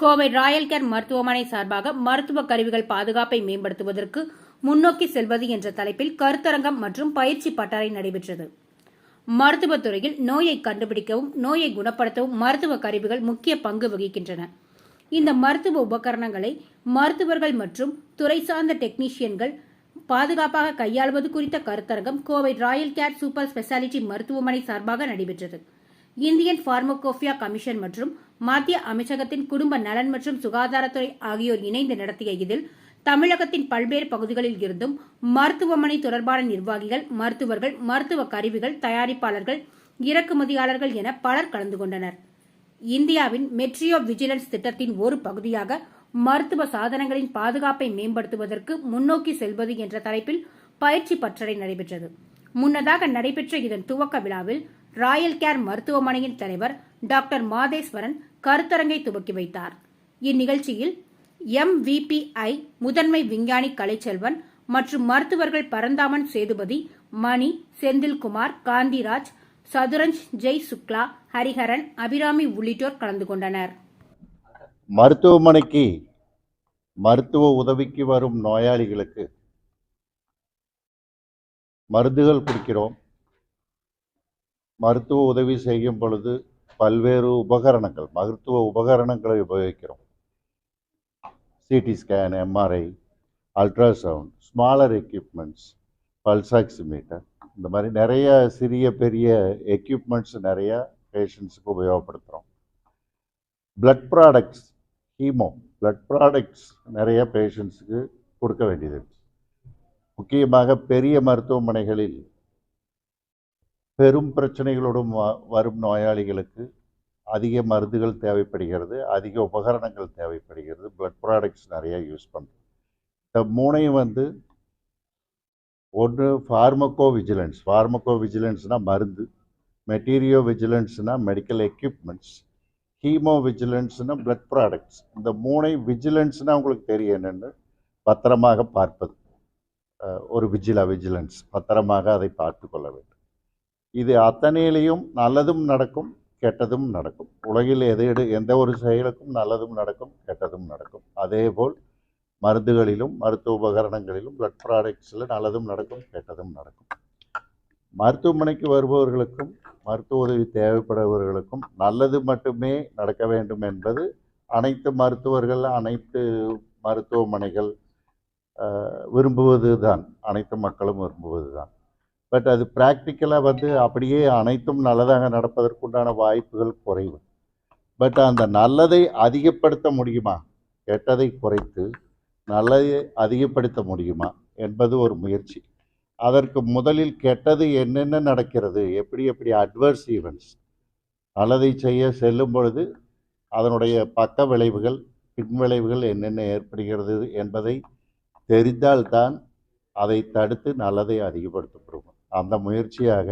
Kovai Royal care மருத்துவமனை சார்பாக மருத்துவ கருவிகள் பாதுகாப்பை மேம்படுத்துவதற்கு முன்னோக்கி செல்வது என்ற தலைப்பில் கருத்தரங்கம் மற்றும் பயிற்சி பட்டறை நடைபெற்றது. மருத்துவத் துறையில் நோயை கண்டுபிடிக்கவும் நோயை குணப்படுத்தவும் மருத்துவ கருவிகள் முக்கிய பங்கு வகிக்கின்றன. இந்த மருத்துவ உபகரணங்களை மருத்துவர்கள் மற்றும் துறை சார்ந்த டெக்னீஷியன்கள் பாதுகாப்பாக கையாளுவது குறித்த கருத்தரங்கம் Kovai Royal Care super speciality மருத்துவமனை சார்பாக நடைபெற்றது. இந்தியன் பார்மகோபியா கமிஷன் மற்றும் மத்திய அமைச்சகத்தின் குடும்ப நலன் மற்றும் சுகாதாரத்துறை ஆகியோர் இணைந்து நடத்திய இதில் தமிழகத்தின் பல்வேறு பகுதிகளில் இருந்தும் மருத்துவமனை தொடர்பான நிர்வாகிகள் மருத்துவர்கள் மருத்துவ கருவிகள் தயாரிப்பாளர்கள் இறக்குமதியாளர்கள் என பலர் கலந்து கொண்டனர். இந்தியாவின் மெட்ரியோ விஜிலன்ஸ் திட்டத்தின் ஒரு பகுதியாக மருத்துவ சாதனங்களின் பாதுகாப்பை மேம்படுத்துவதற்கு முன்னோக்கி செல்வது என்ற தலைப்பில் பயிற்சி பற்றறை நடைபெற்றது. முன்னதாக நடைபெற்ற இதன் துவக்க விழாவில் ராயல் கேர் மருத்துவமனையின் தலைவர் டாக்டர் மாதேஸ்வரன் கருத்தரங்கை துவக்கி வைத்தார். இந்நிகழ்ச்சியில் எம்விபிஐ முதன்மை விஞ்ஞானி கலைச்செல்வன் மற்றும் மருத்துவர்கள் பரந்தாமன் சேதுபதி மணி செந்தில்குமார் காந்திராஜ் சதுரஞ்ச் ஜெய் சுக்லா ஹரிஹரன் அபிராமி உள்ளிட்டோர் கலந்து கொண்டனர். மருத்துவமனைக்கு மருத்துவ உதவிக்கு வரும் நோயாளிகளுக்கு மருந்துகள் குடிக்கிறோம். மருத்துவ உதவி செய்யும் பொழுது பல்வேறு உபகரணங்கள் மருத்துவ உபகரணங்களை உபயோகிக்கிறோம். CT scan MRI ultrasound smaller equipments pulse oximeter இந்த மாதிரி நிறைய சிறிய பெரிய எக்யூப்மெண்ட்ஸ் நிறைய பேஷண்ட்ஸுக்கு உபயோகப்படுத்துகிறோம் blood products haemo blood products நிறைய பேஷண்ட்ஸுக்கு கொடுக்க வேண்டியது இருக்கு. முக்கியமாக பெரிய மருத்துவமனைகளில் பெரும் பிரச்சனைகளோடும் வ- வரும் நோயாளிகளுக்கு அதிக மருந்துகள் தேவைப்படுகிறது அதிக உபகரணங்கள் தேவைப்படுகிறது பிளட் ப்ராடக்ட்ஸ் நிறையா யூஸ் பண்ணுறோம் இந்த மூணையும் வந்து ஒன்று ஃபார்மகோ விஜிலன்ஸ் ஃபார்மக்கோ விஜிலன்ஸ்னால் மருந்து மெட்டீரியோ விஜிலன்ஸ்னால் மெடிக்கல் எக்யூப்மெண்ட்ஸ் ஹீமோ விஜிலன்ஸ்னால் பிளட் ப்ராடக்ட்ஸ் இந்த மூணை விஜிலன்ஸ்னால் உங்களுக்கு தெரியும் என்னென்னு பத்திரமாக பார்ப்பது. ஒரு விஜிலா விஜிலன்ஸ் பத்திரமாக அதை பார்த்து கொள்ள வேண்டும். இது அத்தனையிலையும் நல்லதும் நடக்கும் கெட்டதும் நடக்கும். உலகில் எது எடு எந்த ஒரு செயலுக்கும் நல்லதும் நடக்கும் கெட்டதும் நடக்கும். அதேபோல் மருந்துகளிலும் மருத்துவ உபகரணங்களிலும் பிளட் ப்ராடக்ட்ஸில் நல்லதும் நடக்கும் கெட்டதும் நடக்கும். மருத்துவமனைக்கு வருபவர்களுக்கும் மருத்துவ உதவி தேவைப்படுபவர்களுக்கும் நல்லது மட்டுமே நடக்க வேண்டும் என்பது அனைத்து மருத்துவர்கள் அனைத்து மருத்துவமனைகள் விரும்புவது தான் அனைத்து மக்களும் விரும்புவது தான் பட் அது ப்ராக்டிக்கலாக வந்து அப்படியே அனைத்தும் நல்லதாக நடப்பதற்குண்டான வாய்ப்புகள் குறைவு. பட் அந்த நல்லதை அதிகப்படுத்த முடியுமா? கெட்டதை குறைத்து நல்லதை அதிகப்படுத்த முடியுமா? என்பது ஒரு முயற்சி. அதற்கு முதலில் கெட்டது என்னென்ன நடக்கிறது? எப்படி எப்படி அட்வர்ஸ் ஈவெண்ட்ஸ் நல்லதை செய்ய செல்லும் பொழுது அதனுடைய பக்க விளைவுகள் பின்விளைவுகள் என்னென்ன ஏற்படுகிறது என்பதை தெரிந்தால்தான் அதை தடுத்து நல்லதை அதிகப்படுத்தப்படும் அந்த முயற்சியாக